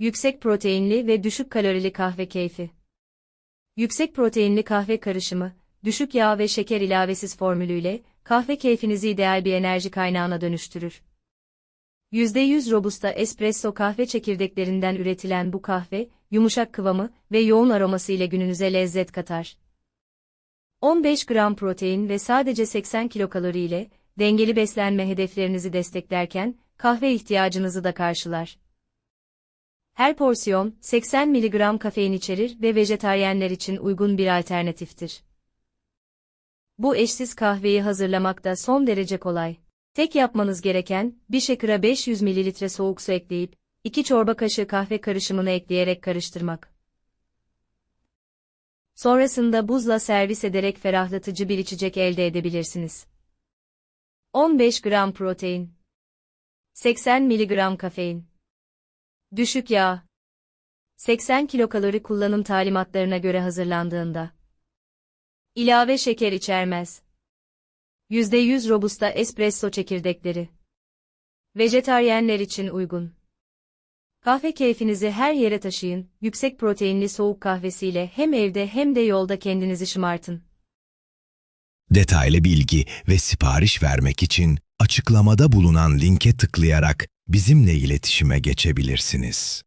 Yüksek proteinli ve düşük kalorili kahve keyfi. Yüksek proteinli kahve karışımı, düşük yağ ve şeker ilavesiz formülüyle kahve keyfinizi ideal bir enerji kaynağına dönüştürür. %100 robusta espresso kahve çekirdeklerinden üretilen bu kahve, yumuşak kıvamı ve yoğun aroması ile gününüze lezzet katar. 15 gram protein ve sadece 80 kilokalori ile dengeli beslenme hedeflerinizi desteklerken kahve ihtiyacınızı da karşılar. Her porsiyon 80 mg kafein içerir ve vejetaryenler için uygun bir alternatiftir. Bu eşsiz kahveyi hazırlamak da son derece kolay. Tek yapmanız gereken, bir shaker'a 500 ml soğuk su ekleyip, 2 çorba kaşığı kahve karışımını ekleyerek karıştırmak. Sonrasında buzla servis ederek ferahlatıcı bir içecek elde edebilirsiniz. 15 gram protein. 80 mg kafein. Düşük yağ. 80 kilokalori kullanım talimatlarına göre hazırlandığında. İlave şeker içermez. %100 robusta espresso çekirdekleri. Vejetaryenler için uygun. Kahve keyfinizi her yere taşıyın, yüksek proteinli soğuk kahvesiyle hem evde hem de yolda kendinizi şımartın. Detaylı bilgi ve sipariş vermek için açıklamada bulunan linke tıklayarak bizimle iletişime geçebilirsiniz.